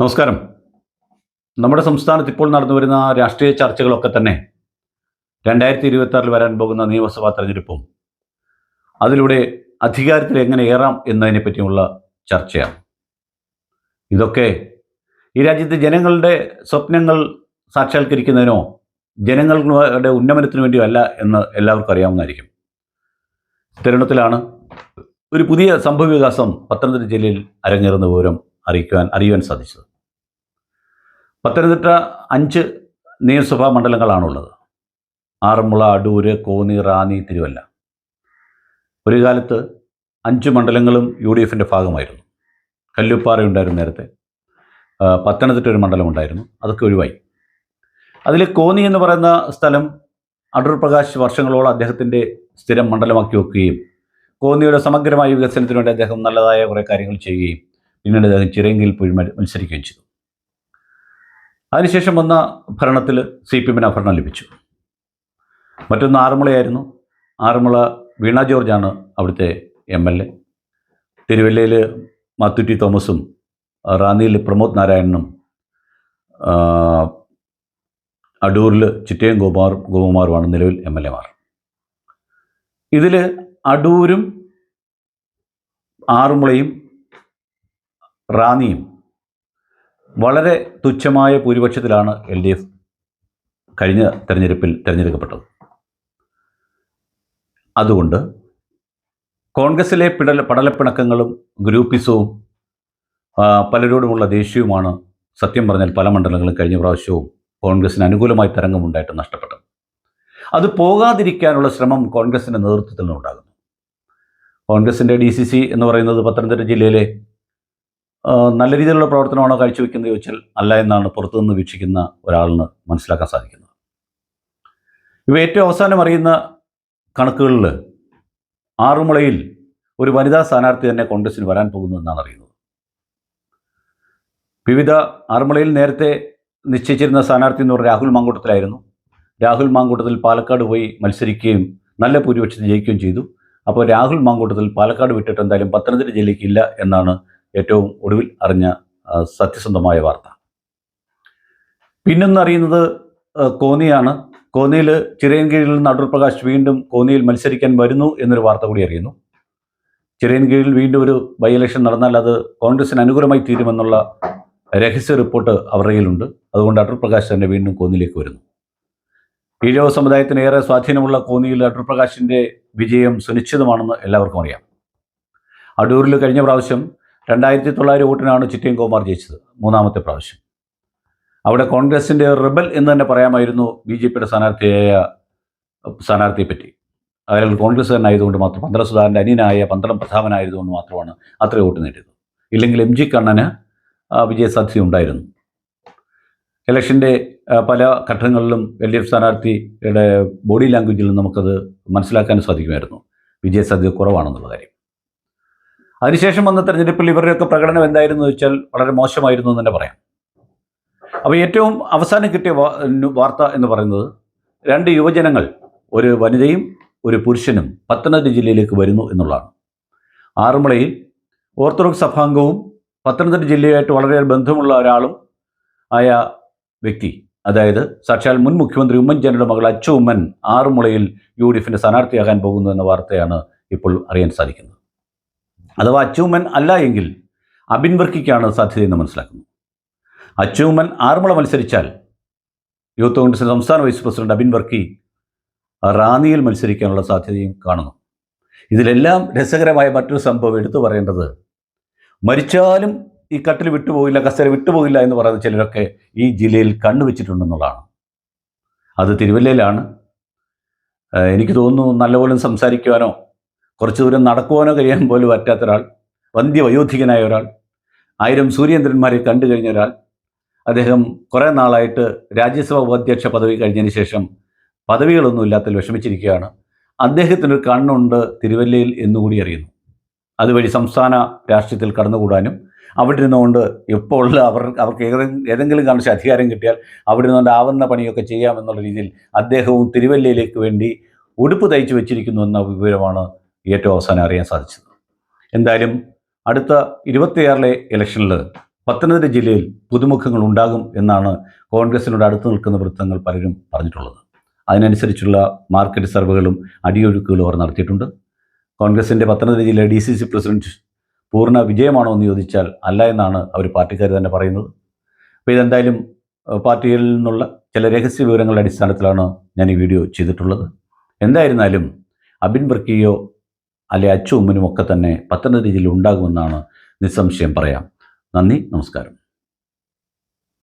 നമസ്കാരം. നമ്മുടെ സംസ്ഥാനത്ത് ഇപ്പോൾ നടന്നു വരുന്ന രാഷ്ട്രീയ ചർച്ചകളൊക്കെ തന്നെ രണ്ടായിരത്തി ഇരുപത്തി വരാൻ പോകുന്ന നിയമസഭാ തെരഞ്ഞെടുപ്പും അതിലൂടെ അധികാരത്തിൽ എങ്ങനെ ഏറാം എന്നതിനെ പറ്റിയുള്ള ചർച്ചയാണ്. ഇതൊക്കെ ഈ രാജ്യത്തെ ജനങ്ങളുടെ സ്വപ്നങ്ങൾ സാക്ഷാത്കരിക്കുന്നതിനോ ജനങ്ങളുടെ ഉന്നമനത്തിനു വേണ്ടിയോ അല്ല എന്ന് എല്ലാവർക്കും അറിയാവുന്നതായിരിക്കും. തരുണത്തിലാണ് ഒരു പുതിയ സംഭവവികാസം പത്തനംതിട്ട ജില്ലയിൽ അരങ്ങേറുന്ന വിവരം അറിയിക്കുവാൻ അറിയുവാൻ സാധിച്ചത്. പത്തനംതിട്ട അഞ്ച് നിയമസഭാ മണ്ഡലങ്ങളാണുള്ളത്. ആറന്മുള അടൂര് കോന്നി റാന്നി തിരുവല്ല. ഒരു കാലത്ത് അഞ്ച് മണ്ഡലങ്ങളും യു ഡി എഫിന്റെ ഭാഗമായിരുന്നു. കല്ലുപ്പാറ ഉണ്ടായിരുന്നു നേരത്തെ. പത്തനംതിട്ട ഒരു മണ്ഡലം ഉണ്ടായിരുന്നു അതൊക്കെ ഒഴിവായി. അതിൽ കോന്നി എന്ന് പറയുന്ന സ്ഥലം അടൂർ പ്രകാശ് വർഷങ്ങളോളം അദ്ദേഹത്തിന്റെ സ്ഥിരം മണ്ഡലമാക്കി വെക്കുകയും കോന്നിയുടെ സമഗ്രമായ വികസനത്തിന് വേണ്ടി അദ്ദേഹം നല്ലതായ കുറേ കാര്യങ്ങൾ ചെയ്യുകയും പിന്നീട് അദ്ദേഹം ചിറങ്കയിൽ പോയി മത്സരിക്കുകയും ചെയ്തു. അതിനുശേഷം വന്ന ഭരണത്തിൽ സി പി എമ്മിന് ഭരണം ലഭിച്ചു. മറ്റൊന്ന് ആറന്മുളയായിരുന്നു. ആറന്മുള വീണ ജോർജാണ് അവിടുത്തെ എം എൽ എ. തിരുവല്ലയിൽ മാത്തുറ്റി തോമസും റാന്നിയിൽ പ്രമോദ് നാരായണനും അടൂരിൽ ചിറ്റയം ഗോപാർ ഗോപകുമാറുമാണ് നിലവിൽ എം എൽ എമാർ. ഇതിൽ അടൂരും ആറന്മുളയും റാന്നിയും വളരെ തുച്ഛമായ ഭൂരിപക്ഷത്തിലാണ് എൽ ഡി എഫ് കഴിഞ്ഞ തെരഞ്ഞെടുപ്പിൽ തിരഞ്ഞെടുക്കപ്പെട്ടത്. അതുകൊണ്ട് കോൺഗ്രസിലെ പിടല പടലപ്പിണക്കങ്ങളും ഗ്രൂപ്പിസവും പലരോടുമുള്ള ദേഷ്യവുമാണ് സത്യം പറഞ്ഞാൽ പല മണ്ഡലങ്ങളും കഴിഞ്ഞ പ്രാവശ്യവും കോൺഗ്രസിന് അനുകൂലമായി തരംഗമുണ്ടായിട്ട് നഷ്ടപ്പെട്ടത്. അത് പോകാതിരിക്കാനുള്ള ശ്രമം കോൺഗ്രസിന്റെ നേതൃത്വത്തിൽ നിന്നുണ്ടാകുന്നു. കോൺഗ്രസിന്റെ ഡി സി സി എന്ന് പറയുന്നത് പത്തനംതിട്ട ജില്ലയിലെ നല്ല രീതിയിലുള്ള പ്രവർത്തനമാണോ കാഴ്ചവെക്കുന്നത് ചോദിച്ചാൽ അല്ല എന്നാണ് പുറത്തുനിന്ന് വീക്ഷിക്കുന്ന ഒരാളിന് മനസ്സിലാക്കാൻ സാധിക്കുന്നത്. ഇവ ഏറ്റവും അവസാനം അറിയുന്ന കണക്കുകളിൽ ആറുമുളയിൽ ഒരു വനിതാ സ്ഥാനാർത്ഥി തന്നെ കോൺഗ്രസിന് വരാൻ പോകുന്നു എന്നാണ് അറിയുന്നത്. വിവിധ ആറുമുളയിൽ നേരത്തെ നിശ്ചയിച്ചിരുന്ന സ്ഥാനാർത്ഥി എന്ന് പറഞ്ഞാൽ രാഹുൽ മാങ്കൂട്ടത്തിലായിരുന്നു. രാഹുൽ മാങ്കൂട്ടത്തിൽ പാലക്കാട് പോയി മത്സരിക്കുകയും നല്ല ഭൂരിപക്ഷത്തിൽ ജയിക്കുകയും ചെയ്തു. അപ്പോൾ രാഹുൽ മാങ്കൂട്ടത്തിൽ പാലക്കാട് വിട്ടിട്ട് എന്തായാലും പത്തനംതിട്ട ജില്ലയ്ക്ക് ഇല്ല എന്നാണ് ഏറ്റവും ഒടുവിൽ അറിഞ്ഞ സത്യസന്ധമായ വാർത്ത. പിന്നൊന്ന് അറിയുന്നത് ആ, കോന്നിയാണ്. കോന്നിയിൽ ചിറയൻകീഴിൽ നിന്ന് അടൂർ പ്രകാശ് വീണ്ടും കോന്നിയിൽ മത്സരിക്കാൻ വരുന്നു എന്നൊരു വാർത്ത കൂടി അറിയുന്നു. ചിറയൻകീഴിൽ വീണ്ടും ഒരു ബൈ ഇലക്ഷൻ നടന്നാൽ അത് കോൺഗ്രസിന് അനുകൂലമായി തീരുമെന്നുള്ള രഹസ്യ റിപ്പോർട്ട് അവരുടെ കയ്യിലുണ്ട്. അതുകൊണ്ട് അടൂർ പ്രകാശ് തന്നെ വീണ്ടും കോന്നിയിലേക്ക് വരുന്നു. ഈഴവ സമുദായത്തിന് ഏറെ സ്വാധീനമുള്ള കോന്നിയിൽ അടൂർ പ്രകാശിന്റെ വിജയം സുനിശ്ചിതമാണെന്ന് എല്ലാവർക്കും അറിയാം. അടൂരിൽ കഴിഞ്ഞ പ്രാവശ്യം രണ്ടായിരത്തി തൊള്ളായിരം വോട്ടിനാണ് ചിറ്റയം കുമാർ ജയിച്ചത് മൂന്നാമത്തെ പ്രാവശ്യം. അവിടെ കോൺഗ്രസിന്റെ റിബൽ എന്ന് തന്നെ പറയാമായിരുന്നു ബി ജെ പിയുടെ സ്ഥാനാർത്ഥിയായ സ്ഥാനാർത്ഥിയെ പറ്റി. അയാൾ ആയതുകൊണ്ട് മാത്രം പന്തളം സുധാകരന്റെ അനിയനായ പന്തളം പ്രധാപനായതുകൊണ്ട് മാത്രമാണ് അത്ര വോട്ട് നേടിയത്. ഇല്ലെങ്കിൽ എം ജി കണ്ണന് വിജയസാധ്യത ഉണ്ടായിരുന്നു. ഇലക്ഷന്റെ പല ഘട്ടങ്ങളിലും എൽ ഡി എഫ് സ്ഥാനാർത്ഥിയുടെ ബോഡി ലാംഗ്വേജിൽ നമുക്കത് മനസ്സിലാക്കാൻ സാധിക്കുമായിരുന്നു. വിജയസാധ്യത കുറവാണെന്നുള്ള കാര്യം. അതിനുശേഷം വന്ന തെരഞ്ഞെടുപ്പിൽ ഇവരുടെയൊക്കെ പ്രകടനം എന്തായിരുന്നു വെച്ചാൽ വളരെ മോശമായിരുന്നു എന്ന് തന്നെ പറയാം. അപ്പോൾ ഏറ്റവും അവസാനം കിട്ടിയ വാർത്ത എന്ന് പറയുന്നത് രണ്ട് യുവജനങ്ങൾ ഒരു വനിതയും ഒരു പുരുഷനും പത്തനംതിട്ട ജില്ലയിലേക്ക് വരുന്നു എന്നുള്ളതാണ്. ആറന്മുളയിൽ ഓർത്തഡോക്സ് സഭാംഗവും പത്തനംതിട്ട ജില്ലയായിട്ട് വളരെയേറെ ബന്ധമുള്ള ഒരാളും ആയ വ്യക്തി അതായത് സാക്ഷാൽ മുൻ മുഖ്യമന്ത്രി ഉമ്മൻചാണ്ടിയുടെ മകൾ അച്ചു ഉമ്മൻ ആറുമുളയിൽ യു ഡി എഫിന്റെ സ്ഥാനാർത്ഥിയാകാൻ പോകുന്നു എന്ന വാർത്തയാണ് ഇപ്പോൾ അറിയാൻ സാധിക്കുന്നത്. അഥവാ അച്ചൂമൻ അല്ല എങ്കിൽ അബിൻ വർക്കിക്കാണ് സാധ്യതയെന്ന് മനസ്സിലാക്കുന്നു. അച്ചൂമൻ ആറുമുള മത്സരിച്ചാൽ യൂത്ത് കോൺഗ്രസിന്റെ സംസ്ഥാന വൈസ് പ്രസിഡന്റ് അബിൻ വർക്കി റാന്നിയിൽ മത്സരിക്കാനുള്ള സാധ്യതയും കാണുന്നു. ഇതിലെല്ലാം രസകരമായ മറ്റൊരു സംഭവം എടുത്തു പറയേണ്ടത് മരിച്ചാലും ഈ കട്ടിൽ വിട്ടുപോകില്ല കസേര വിട്ടുപോകില്ല എന്ന് പറയുന്ന ചിലരൊക്കെ ഈ ജില്ലയിൽ കണ്ണുവെച്ചിട്ടുണ്ടെന്നുള്ളതാണ് അത് തിരുവല്ലയിലാണ്. എനിക്ക് തോന്നുന്നു നല്ലപോലെ സംസാരിക്കുവാനോ കുറച്ച് ദൂരം നടക്കുവാനോ കഴിയാൻ പോലും പറ്റാത്ത ഒരാൾ വന്ധ്യവയോധികനായ ഒരാൾ ആയിരം സൂര്യേന്ദ്രന്മാരെ കണ്ടു കഴിഞ്ഞ ഒരാൾ അദ്ദേഹം കുറേ നാളായിട്ട് രാജ്യസഭാ ഉപാധ്യക്ഷ പദവി കഴിഞ്ഞതിന് ശേഷം പദവികളൊന്നും ഇല്ലാത്തതിൽ വിഷമിച്ചിരിക്കുകയാണ്. അദ്ദേഹത്തിനൊരു കണ്ണുണ്ട് തിരുവല്ലയിൽ എന്നുകൂടി അറിയുന്നു. അതുവഴി സംസ്ഥാന രാഷ്ട്രീയത്തിൽ കടന്നുകൂടാനും അവിടെ ഇരുന്നുകൊണ്ട് ഇപ്പോൾ ഉള്ള അവർ അവർക്ക് ഏതെങ്കിലും കാണിച്ച് അധികാരം കിട്ടിയാൽ അവിടെ നിന്നുകൊണ്ട് ആവുന്ന പണിയൊക്കെ ചെയ്യാമെന്നുള്ള രീതിയിൽ അദ്ദേഹവും തിരുവല്ലയിലേക്ക് വേണ്ടി ഉടുപ്പ് തയ്ച്ചു വെച്ചിരിക്കുന്നു എന്ന വിവരമാണ് ഏറ്റവും അവസാനം അറിയാൻ സാധിച്ചത്. എന്തായാലും അടുത്ത ഇരുപത്തിയാറിലെ ഇലക്ഷനിൽ പത്തനംതിട്ട ജില്ലയിൽ പുതുമുഖങ്ങൾ ഉണ്ടാകും എന്നാണ് കോൺഗ്രസിനോട് അടുത്ത് നിൽക്കുന്ന വൃത്തങ്ങൾ പലരും പറഞ്ഞിട്ടുള്ളത്. അതിനനുസരിച്ചുള്ള മാർക്കറ്റ് സർവേകളും അടിയൊഴുക്കുകളും അവർ നടത്തിയിട്ടുണ്ട്. കോൺഗ്രസിന്റെ പത്തനംതിട്ട ജില്ലയിലെ ഡി സി സി പ്രസിഡന്റ് പൂർണ വിജയമാണോ എന്ന് ചോദിച്ചാൽ അല്ല എന്നാണ് അവർ പാർട്ടിക്കാർ തന്നെ പറയുന്നത്. അപ്പോൾ ഇതെന്തായാലും പാർട്ടിയിൽ നിന്നുള്ള ചില രഹസ്യ വിവരങ്ങളുടെ അടിസ്ഥാനത്തിലാണ് ഞാൻ ഈ വീഡിയോ ചെയ്തിട്ടുള്ളത്. എന്തായിരുന്നാലും അബിൻ വർക്കിയോ അല്ലെ അച്ചുമ്മനുമൊക്കെ തന്നെ പത്തനംതിട്ടയിൽ ഉണ്ടാകുമെന്നാണ് നിസ്സംശയം പറയാം. നന്ദി നമസ്കാരം.